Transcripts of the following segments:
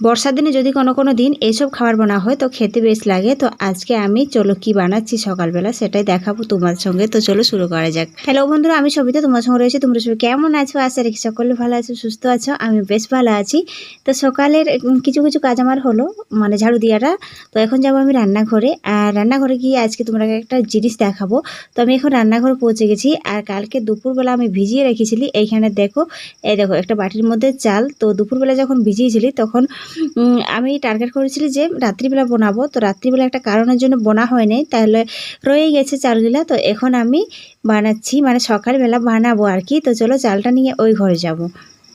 বর্ষার দিনে যদি কোনো কোনো দিন এইসব খাবার বানা হয়, তো খেতে বেশ লাগে। তো আজকে আমি চলো কি বানাচ্ছি সকালবেলা সেটাই দেখাবো তোমার সঙ্গে। তো চলো শুরু করা যাক। হ্যালো বন্ধুরা, আমি সবিতা, তোমার সঙ্গে রয়েছি। তোমরা সবাই কেমন আছো? আশা রেখে সকলে ভালো আছো, সুস্থ আছো। আমি বেশ ভালো আছি। তো সকালের কিছু কিছু কাজ আমার হলো মানে ঝাড়ু দিয়াটা। তো এখন যাব আমি রান্নাঘরে। আর রান্নাঘরে গিয়ে আজকে তোমরা একটা জিনিস দেখাবো। তো আমি এখন রান্নাঘরে পৌঁছে গেছি। আর কালকে দুপুরবেলা আমি ভিজিয়ে রেখেছিলি। এইখানে দেখো, এই দেখো একটা বাটির মধ্যে চাল। তো দুপুরবেলা যখন ভিজিয়েছিলি, তখন আমি টার্গেট করেছিলি যে রাত্রিবেলা বানাবো। তো রাত্রিবেলা একটা কারণের জন্য বোনা হয় নাই তাহলে রয়ে গেছে চালগুলা। তো এখন আমি বানাচ্ছি মানে সকালবেলা বানাবো আর কি। তো চলো চালটা নিয়ে ওই ঘরে যাব।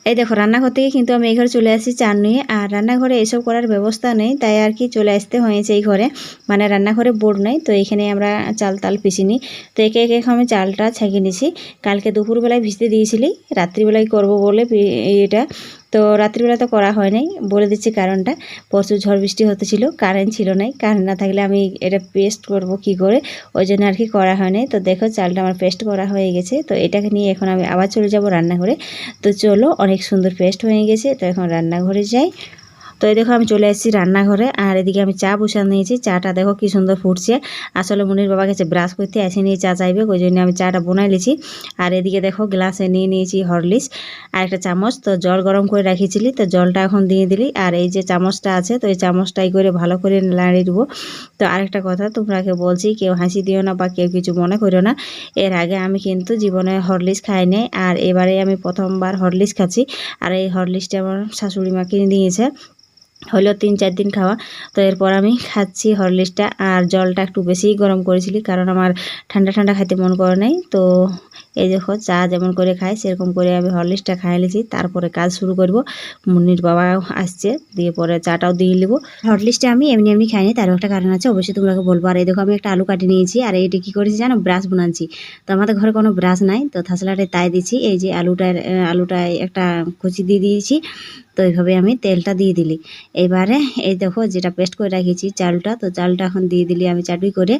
এই দেখো, রান্নাঘর থেকে কিন্তু আমি এই ঘরে চলে আসি চাল নিয়ে। আর রান্নাঘরে এসব করার ব্যবস্থা নেই, তাই আর কি চলে আসতে হয়েছে এই ঘরে। মানে রান্নাঘরে বোর্ড নেই, তো এখানে আমরা চাল তাল পিসি নিই তো একে একে আমি চালটা ছেঁকে নিছি। কালকে দুপুরবেলায় ভিজতে দিয়েছিলি, রাত্রিবেলায় করব বলে এটা তো রাত্রিবেলা তো করা হয় নাই। বলে দিচ্ছি কারণটা। প্রচুর ঝড় বৃষ্টি হতেছিল কারেন্ট ছিল নাই। কারেন্ট না থাকলে আমি এটা পেস্ট করব কি করে? ওই জন্য আর কি করা হয় নাই। তো দেখো, চালটা আমার পেস্ট করা হয়ে গেছে। তো এটাকে নিয়ে এখন আমি আবার চলে যাব রান্নাঘরে। তো চলো, অনেক সুন্দর পেস্ট হয়ে গেছে। তো এখন রান্নাঘরে যাই। তো এই দেখো আমি চলে এসেছি রান্নাঘরে, আর এদিকে আমি চা বসা নিয়েছি। চাটা দেখো কি সুন্দর ফুটছে। আসলে মুনির বাবা গেছে ব্রাশ করতে, এসে নিয়ে চা চাইবে, ওই জন্য আমি চাটা বনাই লিছি আর এদিকে দেখো গ্লাসে নিয়ে নিয়েছি হরলিক্স আর একটা চামচ। তো জল গরম করে রাখিছিলি, তো জলটা এখন দিয়ে দিলি। আর এই যে চামচটা আছে, তো এই চামচটাই করে ভালো করে নাড়িয়ে দেবো। তো আরেকটা কথা তোমরাকে বলছি, কেউ হাসি দিও না বা কেউ কিছু মনে করো না। এর আগে আমি কিন্তু জীবনে হরলিক্স খাই নাই, আর এবারে আমি প্রথমবার হরলিক্স খাচ্ছি। আর এই হরলিক্সটা আমার শাশুড়ি মা কিনে দিয়েছে। হলো তিন চার দিন খাওয়া। তো এরপর আমি খাচ্ছি হরলিক্সটা। আর জলটা একটু বেশিই গরম করেছিলি, কারণ আমার ঠান্ডা ঠান্ডা খাইতে মন করে নাই। তো এই দেখো, চা যেমন করে খাই, সেরকম করে আমি হরলিক্সটা খাই লিছি তারপরে কাজ শুরু করব। মুন্নির বাবা আসছে, দিয়ে পরে চাটাও দিয়ে নেব। হরলিক্সটা আমি এমনি এমনি খাইনি, তারও একটা কারণ আছে, অবশ্যই তোমরাকে বলব। আর এই দেখো, আমি একটা আলু কাটি নিয়েছি, আর এইটা কী করেছি জানো? ব্রাশ বানাচ্ছি। তো আমাদের ঘরে কোনো ব্রাশ নাই, তো থাসলাটে তাই দিচ্ছি। এই যে আলুটার আলুটায় একটা কুচি দিয়ে দিয়েছি। তো এইভাবে আমি তেলটা দিয়ে দিলি। এবারে এই দেখো যেটা পেস্ট করে রাখিছি চালটা, তো চালটা এখন দিয়ে দিলি আমি চাটুই করে।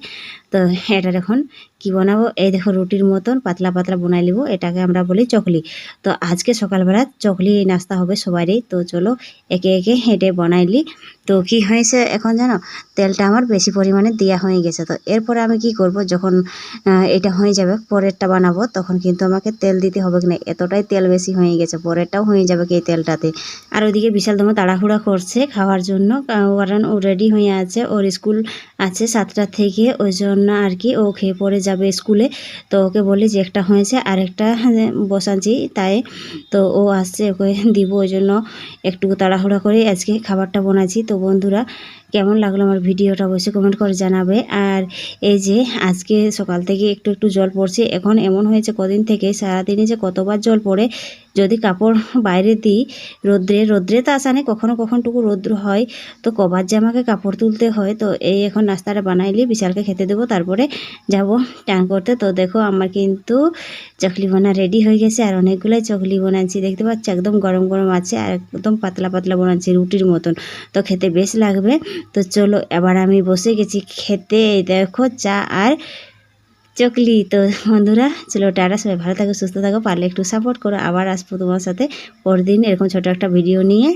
তো এটার এখন কি বানাবো? এই দেখো রুটির মতন পাতলা পাতলা বানাই নিব, এটাকে আমরা বলি চকলি। তো আজকে সকালবেলা চকলি নাস্তা হবে সবারই তো চলো একে একে হেঁটে বানাইলি। তো কি হয়েছে এখন জানো? তেলটা আমার বেশি পরিমাণে দেওয়া হয়ে গেছে। তো এরপরে আমি কি করব? যখন এটা হয়ে যাবে, পরেরটা বানাবো, তখন কিন্তু আমাকে তেল দিতে হবে কি না? এতটাই তেল বেশি হয়ে গেছে, পরেরটাও হয়ে যাবে কি এই তেলটাতে। আর ওইদিকে বিশাল তোমার তাড়াহুড়া করছে খাওয়ার জন্য। কারণ ও রেডি হয়ে আছে, ওর স্কুল আছে সাতটা থেকে, ওই জন্য আর কি ও খেয়ে পরে যাবে স্কুলে। তো ওকে বলি যে একটা হয়েছে আর একটা বসাচ্ছি, তাই তো ও আসছে, ওকে দিব, ওই জন্য একটু তাড়াহুড়া করে আজকে খাবারটা বানাচ্ছি। তো বন্ধুরা কেমন লাগল আমার ভিডিওটা অবশ্যই কমেন্ট করে জানাবে। আর এই যে আজকে সকাল থেকে একটু একটু জল পড়ছে, এখন এমন হয়েছে কদিন থেকে সারাদিনে যে কতবার জল পড়ে, যদি কাপড় বাইরে দিই, রোদ্রে রোদ্রে তো আসা নেই, কখনো কখনটুকু রৌদ্র হয়, তো কবার যে আমাকে কাপড় তুলতে হয়, তো এই এখন নাস্তাটা বানাইলে, বিশালকে খেতে দেবো, তারপরে যাব টান করতে। তো দেখো আমার কিন্তু চকলি বানা রেডি হয়ে গেছে, আর অনেকগুলোই চকলি বানাচ্ছি দেখতে পাচ্ছি একদম গরম গরম আছে, আর একদম পাতলা পাতলা বানাচ্ছি রুটির মতন, তো খেতে বেশ লাগবে। তো চলো, এবার আমি বসে গেছি খেতে। দেখো চা আর চকলি। তো বন্ধুরা, চলো টাটা, সবাই ভালো থাকো, সুস্থ থাকো, পারলে একটু সাপোর্ট করো। আবার আসব তোমার সাথে পরদিন এরকম ছোট একটা ভিডিও নিয়ে।